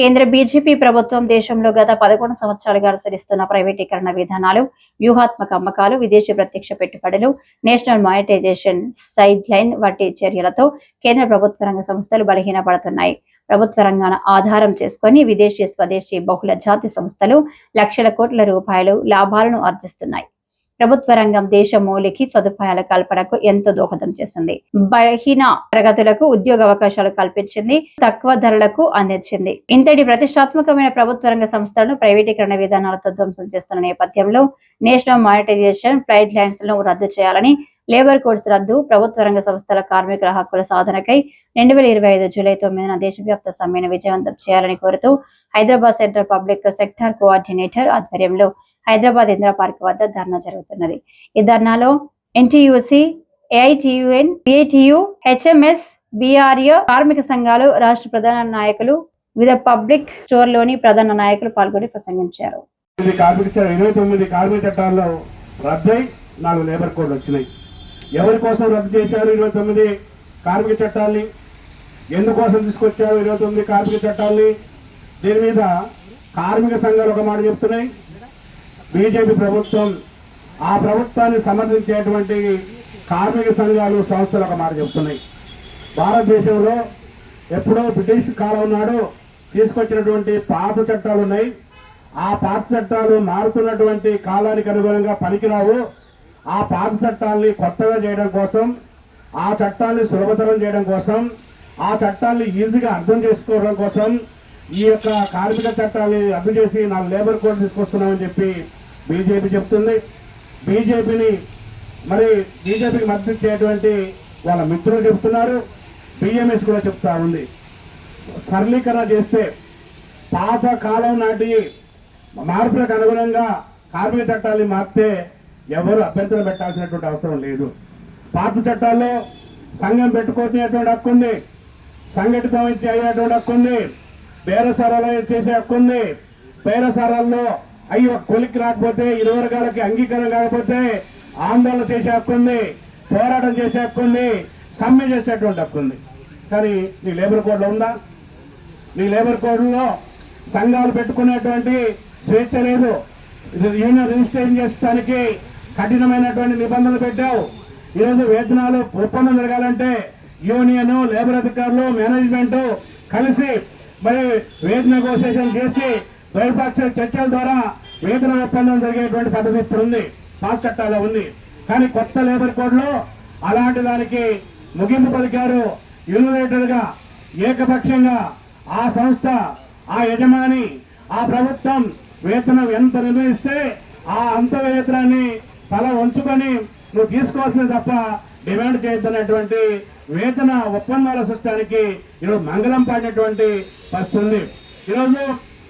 కేంద్ర బీజేపీ ప్రభుత్వం దేశంలో గత పదకొండు సంవత్సరాలుగా అనుసరిస్తున్న ప్రైవేటీకరణ విధానాలు వ్యూహాత్మక అమ్మకాలు విదేశీ ప్రత్యక్ష పెట్టుబడులు నేషనల్ మానిటైజేషన్ సైడ్ లైన్ వంటి చర్యలతో కేంద్ర ప్రభుత్వ రంగ సంస్థలు బలహీనపడుతున్నాయి. ప్రభుత్వ రంగాన ఆధారం చేసుకొని విదేశీ స్వదేశీ బహుళ జాతి సంస్థలు లక్షల కోట్ల రూపాయలు లాభాలను ఆర్జిస్తున్నాయి. ప్రభుత్వ రంగం దేశ మౌలిక సదుపాయాల కల్పనకు ఎంతో దోహదం చేసింది. బలహీన తరగతులకు ఉద్యోగ అవకాశాలు కల్పించింది తక్కువ ధరలకు అందించింది. ఇంతటి ప్రతిష్టాత్మకమైన ప్రభుత్వ రంగ సంస్థలను ప్రైవేటీకరణ విధానాలతో ధ్వంసం చేస్తున్న నేపథ్యంలో నేషనల్ మానిటైజేషన్ ఫ్లైట్ లైన్స్లను రద్దు చేయాలని లేబర్ కోడ్స్ రద్దు ప్రభుత్వ రంగ సంస్థల కార్మికుల హక్కుల సాధనకై రెండు వేల ఇరవై ఐదు జూలై తొమ్మిదిన దేశవ్యాప్త సమ్మెను విజయవంతం చేయాలని కోరుతూ Hyderabad central public sector coordinator ఆధ్వర్యంలో హైదరాబాద్ ఇందిరా పార్క్ వద్ద ధర్నా జరుగుతున్నది. ఈ ధర్నాలో ఎన్టీయూసి ఏఐటియుఎన్ బిఐటియు హెచ్ఎంఎస్ బిఆర్ఏ కార్మిక సంఘాలు రాష్ట్ర ప్రధాన నాయకులు వివిధ పబ్లిక్ స్టోర్లోని ప్రధాన నాయకులు పాల్గొని ప్రసంగించారు. ఇరవై తొమ్మిది కార్మిక చట్టాల్లో రద్దయి నాలుగు లేబర్ కోడ్లు వచ్చినాయి. ఎవరి కోసం రద్దు చేశారు ఇరవై తొమ్మిది కార్మిక చట్టాల్ని? ఎందుకోసం తీసుకొచ్చారు ఇరవై తొమ్మిది కార్మిక చట్టాల్ని? దీని మీద కార్మిక సంఘాలు ఒక మాట చెప్తున్నాయి. బీజేపీ ప్రభుత్వం ఆ ప్రభుత్వాన్ని సమర్థించేటువంటి కార్మిక సంఘాలు సంస్థలు ఒక మాట చెప్తున్నాయి. భారతదేశంలో ఎప్పుడో బ్రిటిష్ కాలం నాడు తీసుకొచ్చినటువంటి పాత చట్టాలు ఉన్నాయి. ఆ పాత చట్టాలు మారుతున్నటువంటి కాలానికి అనుగుణంగా పనికిరావు. ఆ పాత చట్టాల్ని కొత్తగా చేయడం కోసం ఆ చట్టాల్ని సులభతరం చేయడం కోసం ఆ చట్టాల్ని ఈజీగా అర్థం చేసుకోవడం కోసం ఈ యొక్క కార్మిక చట్టాన్ని రద్దు చేసి నా లేబర్ కోడ్ తీసుకొస్తున్నామని చెప్పి బీజేపీ చెప్తుంది. బీజేపీని మరి బీజేపీకి మద్దతు ఇచ్చేటువంటి వాళ్ళ మిత్రులు చెప్తున్నారు. బిఎంఎస్ కూడా చెప్తా ఉంది. సరళీకరణ చేస్తే పాత కాలం నాటి మార్పులకు అనుగుణంగా కార్మిక చట్టాలని మార్తే ఎవరు అభ్యంతరం పెట్టాల్సినటువంటి అవసరం లేదు. పాత చట్టాల్లో సంఘం పెట్టుకునేటువంటి హక్కు ఉంది. సంఘటితం అయ్యేటువంటి హక్కు ఉంది. బేరసారాలు చేసే హక్కు ఉంది. బేరసారాల్లో అయ్యో కొలికి రాకపోతే ఇరు వర్గాలకి అంగీకారం కాకపోతే ఆందోళన చేసే హక్కు ఉంది పోరాటం చేసే హక్కు ఉంది సమ్మె చేసేటువంటి హక్కు ఉంది. కానీ నీ లేబర్ కోడ్లో ఉందా? నీ లేబర్ కోడ్లో సంఘాలు పెట్టుకునేటువంటి స్వేచ్ఛ లేదు. ఇది యూనియన్ రిజిస్ట్రేషన్ చేసడానికి కఠినమైనటువంటి నిబంధనలు పెట్టావు. ఈరోజు వేతనాలు ఒప్పందం జరగాలంటే యూనియన్ లేబర్ అధికారులు మేనేజ్మెంట్ కలిసి మరి వేతన నెగోసియేషన్ చేసి ద్వైపాక్షిక చర్చల ద్వారా వేతన ఒప్పందం జరిగేటువంటి పద్ధతి ఇప్పుడు ఉంది. పాత చట్టాల్లో ఉంది. కానీ కొత్త లేబర్ కోడ్లో అలాంటి దానికి ముగింపు పలికారు యునైటెడ్గా ఏకపక్షంగా ఆ సంస్థ ఆ యజమాని ఆ ప్రభుత్వం వేతనం ఎంత నిర్ణయిస్తే ఆ అంత వేతనాన్ని తల వంచుకొని నువ్వు తీసుకోవాల్సింది తప్ప డిమాండ్ చేయొద్దనేటువంటి వేతన ఒప్పందాల సృష్టానికి ఈరోజు మంగళం పాడినటువంటి పరిస్థితి ఉంది. ఈరోజు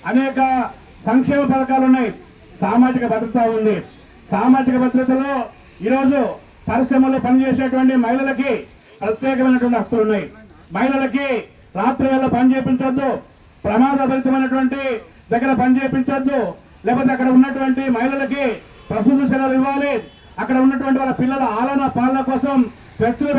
అనేక సంక్షేమ పథకాలు ఉన్నాయి. సామాజిక భద్రత ఉంది. సామాజిక భద్రతలో ఈరోజు పరిశ్రమలో పనిచేసేటువంటి మహిళలకి ప్రత్యేకమైనటువంటి హక్కులు ఉన్నాయి. మహిళలకి రాత్రి వేళ పని చేపించొద్దు ప్రమాదభరితమైనటువంటి దగ్గర పనిచేపించొద్దు లేకపోతే అక్కడ ఉన్నటువంటి మహిళలకి ప్రసూతి సెలవులు ఇవ్వాలి. అక్కడ ఉన్నటువంటి వాళ్ళ పిల్లల ఆలన పాలన కోసం ఖర్చులు